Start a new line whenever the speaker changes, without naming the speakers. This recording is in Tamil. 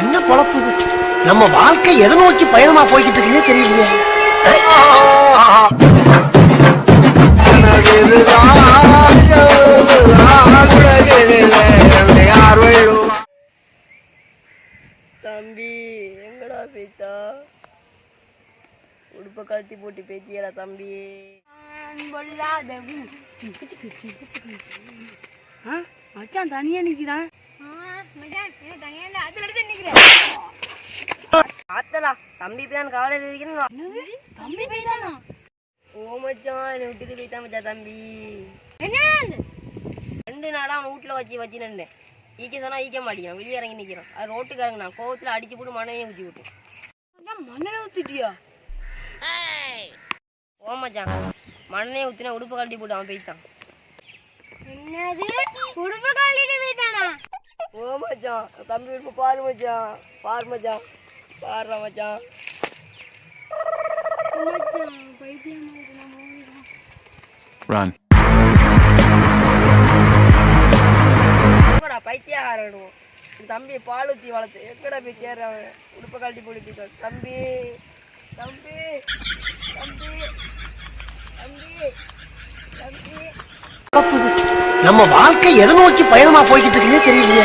என்ன பொழப்பு? நம்ம வாழ்க்கை எதை நோக்கி பயணமா போய்கிட்டு இருக்குன்னே தெரியலையே.
தம்பி எங்கடா போய்த்தா உடுப்பை கழட்டி போட்டு பேத்தியடா தம்பி.
மச்சான் தனியா நிக்கிறான்.
ஆத்தடா தம்பி தான் காலையில் இருக்கிறேன்
தம்பி போய்தானா?
ஓ மச்சான் என்னை விட்டுட்டு போய்த்தான் மச்சான் தம்பி.
என்ன
ரெண்டு நாளா அவன் வீட்டில் வச்சு வச்சு நின்றேன் ஈக்க சொன்னா ஈக்க மாட்டேங்கிறான் வெளியே இறங்கி நிற்கிறான் அது ரோட்டுக்காரங்க நான் கோவத்தில் அடிச்சு போட்டு மண்ணையும் ஊற்றி விட்டேன்.
மண்ணல ஊத்திட்டியா
ஓ மச்சான் மண்ணையை ஊற்றினா உடுப்பு கழட்டி போட்டு அவன் போய்த்தான்.
என்னது? உடுப்பு கழட்டிட்டு போய்தானா
ஓ மச்சான் தம்பி உடுப்பு பாரு மச்சான் பாரு மச்சான். பாருடா மச்சான்.
Run.
பைத்தியகாரனும் என் தம்பியை பால் ஊற்றி வளர்த்து எங்கடா போய் அவன் உடுப்பை கழட்டி போட்டு தம்பி தம்பி தம்பி தம்பி தம்பி?
நம்ம வாழ்க்கை எதை நோக்கி பயணமா போய்கிட்டு இருக்குன்னே தெரியலையே